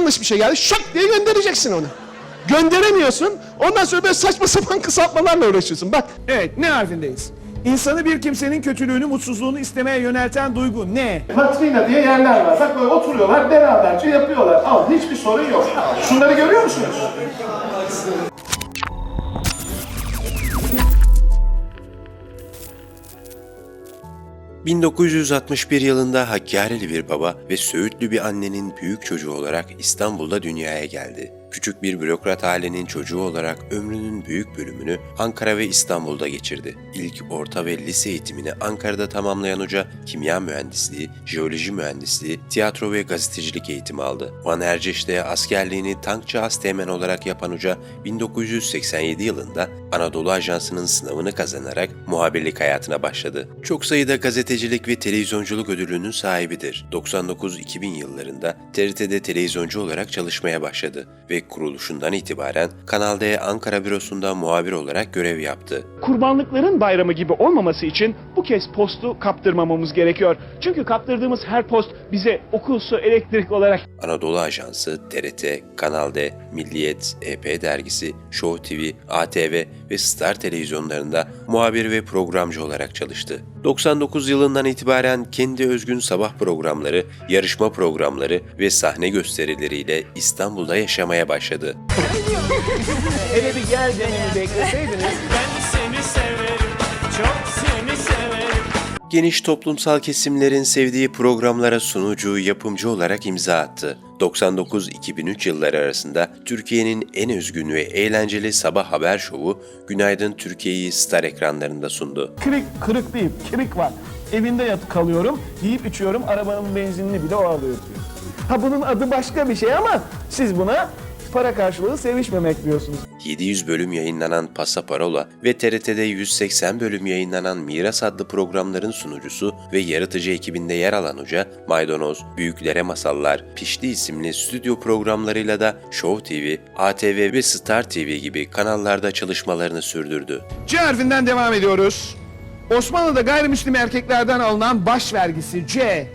yanlış bir şey geldi. Şak diye göndereceksin onu. Gönderemiyorsun. Ondan sonra böyle saçma sapan kısaltmalarla uğraşıyorsun. Bak Evet, ne harfindeyiz? İnsanı bir kimsenin kötülüğünü, mutsuzluğunu istemeye yönelten duygu ne? Katrina diye yerler var. Bak böyle oturuyorlar, beraberce yapıyorlar. Al, hiçbir sorun yok. Şunları görüyor musunuz? ...1961 yılında Hakkari'li bir baba ve Söğütlü bir annenin büyük çocuğu olarak İstanbul'da dünyaya geldi. Küçük bir bürokrat ailenin çocuğu olarak ömrünün büyük bölümünü Ankara ve İstanbul'da geçirdi. İlk orta ve lise eğitimini Ankara'da tamamlayan hoca kimya mühendisliği, jeoloji mühendisliği, tiyatro ve gazetecilik eğitimi aldı. Van Erciş'te askerliğini tankçı asteğmen olarak yapan hoca 1987 yılında Anadolu Ajansı'nın sınavını kazanarak muhabirlik hayatına başladı. Çok sayıda gazetecilik ve televizyonculuk ödülünün sahibidir. 99-2000 yıllarında TRT'de televizyoncu olarak çalışmaya başladı ve kuruluşundan itibaren Kanal D Ankara bürosunda muhabir olarak görev yaptı. Kurbanlıkların bayramı gibi olmaması için bu kez postu kaptırmamamız gerekiyor. Çünkü kaptırdığımız her post bize okul su elektrik olarak Anadolu Ajansı, TRT, Kanal D, Milliyet, EP Dergisi, Show TV, ATV ve Star televizyonlarında muhabir ve programcı olarak çalıştı. 99 yılından itibaren kendi özgün sabah programları, yarışma programları ve sahne gösterileriyle İstanbul'da yaşamaya başladı. hele bir gel dememi bekleseydiniz Ben seni severim, çok seni severim. Geniş toplumsal kesimlerin sevdiği programlara sunucu, yapımcı olarak imza attı. 99-2003 yılları arasında Türkiye'nin en özgün ve eğlenceli sabah haber şovu Günaydın Türkiye'yi Star ekranlarında sundu. kırık kırık değil kirik var. Evinde yat kalıyorum, yiyip içiyorum, arabanın benzinini bile o alıyor. Ha bunun adı başka bir şey ama siz buna para karşılığı sevişmemek diyorsunuz. 700 bölüm yayınlanan Passaparola ve TRT'de 180 bölüm yayınlanan Miras adlı programların sunucusu ve yaratıcı ekibinde yer alan hoca, Maydanoz, Büyüklere Masallar, Pişti isimli stüdyo programlarıyla da Show TV, ATV ve Star TV gibi kanallarda çalışmalarını sürdürdü. C harfinden devam ediyoruz. Osmanlı'da gayrimüslim erkeklerden alınan baş vergisi C.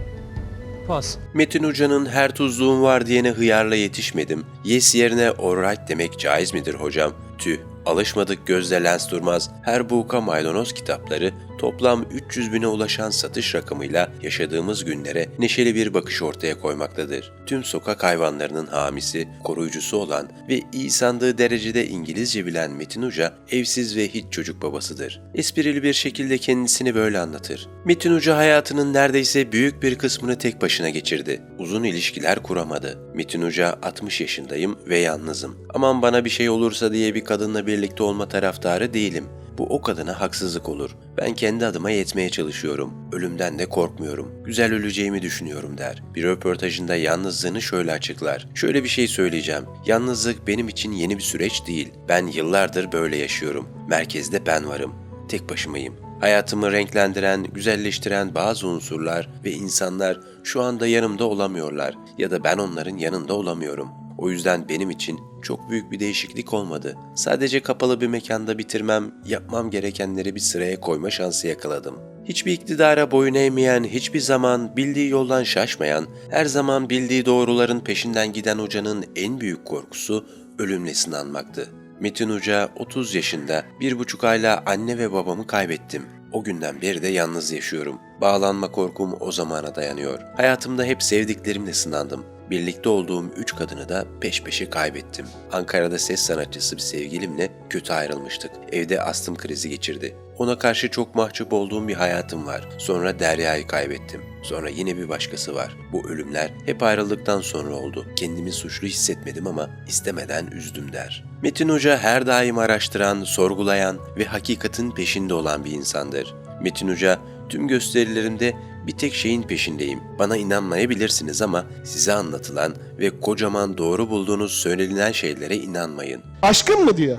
Pas. Metin Hoca'nın her tuzluğum var diyene hıyarla yetişmedim. Yes yerine alright demek caiz midir hocam? Tüh. Alışmadık gözde lens durmaz. Her buka maydanoz kitapları toplam 300 bine ulaşan satış rakamıyla yaşadığımız günlere neşeli bir bakış ortaya koymaktadır. Tüm sokak hayvanlarının hamisi, koruyucusu olan ve iyi sandığı derecede İngilizce bilen Metin Hoca evsiz ve hiç çocuk babasıdır. Esprili bir şekilde kendisini böyle anlatır. Metin Hoca hayatının neredeyse büyük bir kısmını tek başına geçirdi. Uzun ilişkiler kuramadı. Metin Hoca 60 yaşındayım ve yalnızım. Aman bana bir şey olursa diye bir kadınla birlikte olma taraftarı değilim. Bu o kadına haksızlık olur. Ben kendi adıma yetmeye çalışıyorum. Ölümden de korkmuyorum. Güzel öleceğimi düşünüyorum der. Bir röportajında yalnızlığını şöyle açıklar. Şöyle bir şey söyleyeceğim. Yalnızlık benim için yeni bir süreç değil. Ben yıllardır böyle yaşıyorum. Merkezde ben varım. Tek başımayım. Hayatımı renklendiren, güzelleştiren bazı unsurlar ve insanlar şu anda yanımda olamıyorlar ya da ben onların yanında olamıyorum. O yüzden benim için çok büyük bir değişiklik olmadı. Sadece kapalı bir mekanda bitirmem, yapmam gerekenleri bir sıraya koyma şansı yakaladım. Hiçbir iktidara boyun eğmeyen, hiçbir zaman bildiği yoldan şaşmayan, her zaman bildiği doğruların peşinden giden hocanın en büyük korkusu ölümle sınanmaktı. Metin Hoca 30 yaşında, bir buçuk ayla anne ve babamı kaybettim. O günden beri de yalnız yaşıyorum. Bağlanma korkum o zamana dayanıyor. Hayatımda hep sevdiklerimle sınandım. Birlikte olduğum üç kadını da peş peşe kaybettim. Ankara'da ses sanatçısı bir sevgilimle kötü ayrılmıştık. Evde astım krizi geçirdi. Ona karşı çok mahcup olduğum bir hayatım var. Sonra Derya'yı kaybettim. Sonra yine bir başkası var. Bu ölümler hep ayrıldıktan sonra oldu. Kendimi suçlu hissetmedim ama istemeden üzdüm der. Metin Hoca her daim araştıran, sorgulayan ve hakikatin peşinde olan bir insandır. Metin Hoca tüm gösterilerimde bir tek şeyin peşindeyim. Bana inanmayabilirsiniz ama size anlatılan ve kocaman doğru bulduğunuz söylenilen şeylere inanmayın. aşkın mı diyor.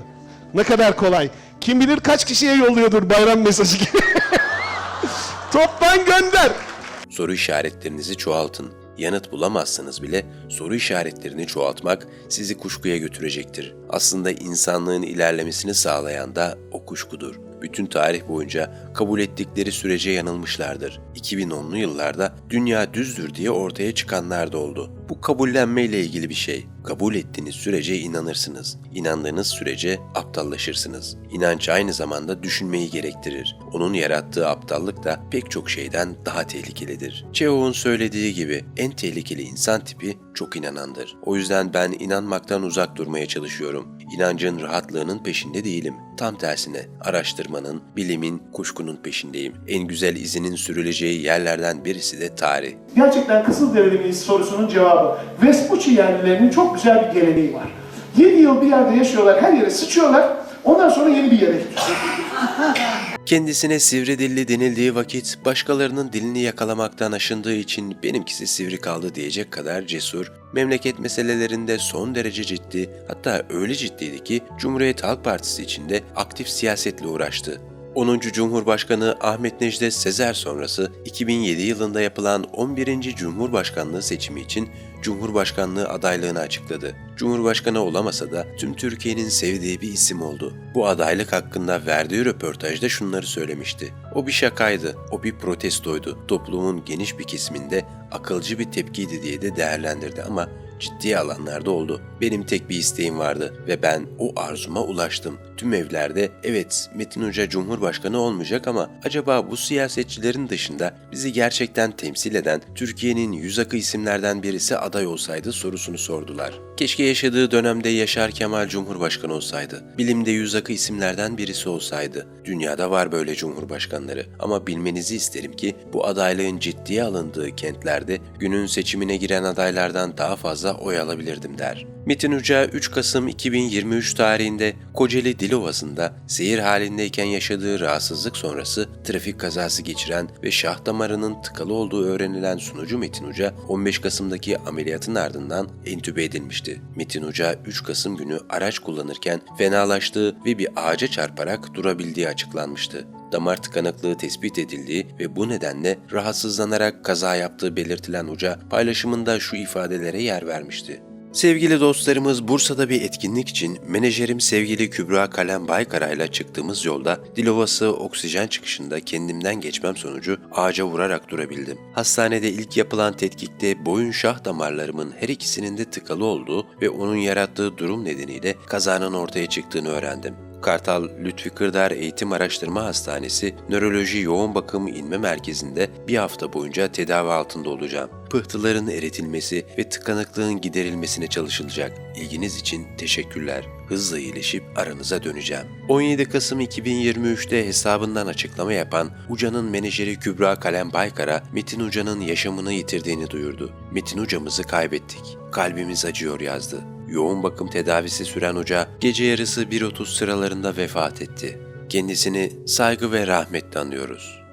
Ne kadar kolay. Kim bilir kaç kişiye yolluyordur bayram mesajı gibi. Toptan gönder. Soru işaretlerinizi çoğaltın. Yanıt bulamazsanız bile soru işaretlerini çoğaltmak sizi kuşkuya götürecektir. Aslında insanlığın ilerlemesini sağlayan da o kuşkudur. Bütün tarih boyunca kabul ettikleri sürece yanılmışlardır. 2010'lu yıllarda dünya düzdür diye ortaya çıkanlar da oldu. Bu kabullenme ile ilgili bir şey. Kabul ettiğiniz sürece inanırsınız. İnandığınız sürece aptallaşırsınız. İnanç aynı zamanda düşünmeyi gerektirir. Onun yarattığı aptallık da pek çok şeyden daha tehlikelidir. Chehov'un söylediği gibi en tehlikeli insan tipi çok inanandır. O yüzden ben inanmaktan uzak durmaya çalışıyorum. İnancın rahatlığının peşinde değilim. Tam tersine araştırmanın, bilimin, kuşkunun peşindeyim. En güzel izinin sürüleceği yerlerden birisi de tarih. Gerçekten Kızılderili miyiz sorusunun cevabı. Vespucci yerlilerinin çok güzel bir geleneği var. 7 yıl bir yerde yaşıyorlar, her yere sıçıyorlar. Ondan sonra yeni bir yere gidiyorlar. Kendisine sivri dilli denildiği vakit başkalarının dilini yakalamaktan aşındığı için benimkisi sivri kaldı diyecek kadar cesur, memleket meselelerinde son derece ciddi hatta öyle ciddiydi ki Cumhuriyet Halk Partisi içinde aktif siyasetle uğraştı. 10. Cumhurbaşkanı Ahmet Necdet Sezer sonrası 2007 yılında yapılan 11. Cumhurbaşkanlığı seçimi için Cumhurbaşkanlığı adaylığını açıkladı. Cumhurbaşkanı olamasa da tüm Türkiye'nin sevdiği bir isim oldu. Bu adaylık hakkında verdiği röportajda şunları söylemişti. O bir şakaydı, o bir protestoydu. Toplumun geniş bir kesiminde akılcı bir tepkiydi diye de değerlendirdi ama ciddi alanlarda oldu. Benim tek bir isteğim vardı ve ben o arzuma ulaştım. Tüm evlerde evet Metin Hoca Cumhurbaşkanı olmayacak ama acaba bu siyasetçilerin dışında bizi gerçekten temsil eden Türkiye'nin yüz akı isimlerden birisi aday olsaydı sorusunu sordular. Keşke yaşadığı dönemde Yaşar Kemal Cumhurbaşkanı olsaydı. Bilimde yüz akı isimlerden birisi olsaydı. Dünyada var böyle cumhurbaşkanları ama bilmenizi isterim ki bu adaylığın ciddiye alındığı kentlerde günün seçimine giren adaylardan daha fazla oy alabilirdim der. Metin Uca 3 Kasım 2023 tarihinde Kocaeli Dilovası'nda seyir halindeyken yaşadığı rahatsızlık sonrası trafik kazası geçiren ve şah damarının tıkalı olduğu öğrenilen sunucu Metin Uca 15 Kasım'daki ameliyatın ardından entübe edilmişti. Metin Uca 3 Kasım günü araç kullanırken fenalaştığı ve bir ağaca çarparak durabildiği açıklanmıştı damar tıkanıklığı tespit edildiği ve bu nedenle rahatsızlanarak kaza yaptığı belirtilen Uca paylaşımında şu ifadelere yer vermişti. Sevgili dostlarımız Bursa'da bir etkinlik için menajerim sevgili Kübra Kalem Baykara'yla çıktığımız yolda Dilovası oksijen çıkışında kendimden geçmem sonucu ağaca vurarak durabildim. Hastanede ilk yapılan tetkikte boyun şah damarlarımın her ikisinin de tıkalı olduğu ve onun yarattığı durum nedeniyle kazanın ortaya çıktığını öğrendim. Kartal Lütfi Kırdar Eğitim Araştırma Hastanesi Nöroloji Yoğun Bakım İnme Merkezi'nde bir hafta boyunca tedavi altında olacağım. Pıhtıların eritilmesi ve tıkanıklığın giderilmesine çalışılacak. İlginiz için teşekkürler. Hızla iyileşip aranıza döneceğim. 17 Kasım 2023'te hesabından açıklama yapan Uca'nın menajeri Kübra Kalem Baykara, Metin Uca'nın yaşamını yitirdiğini duyurdu. Metin Uca'mızı kaybettik. Kalbimiz acıyor yazdı. Yoğun bakım tedavisi süren hoca gece yarısı 1.30 sıralarında vefat etti. Kendisini saygı ve rahmetle anıyoruz.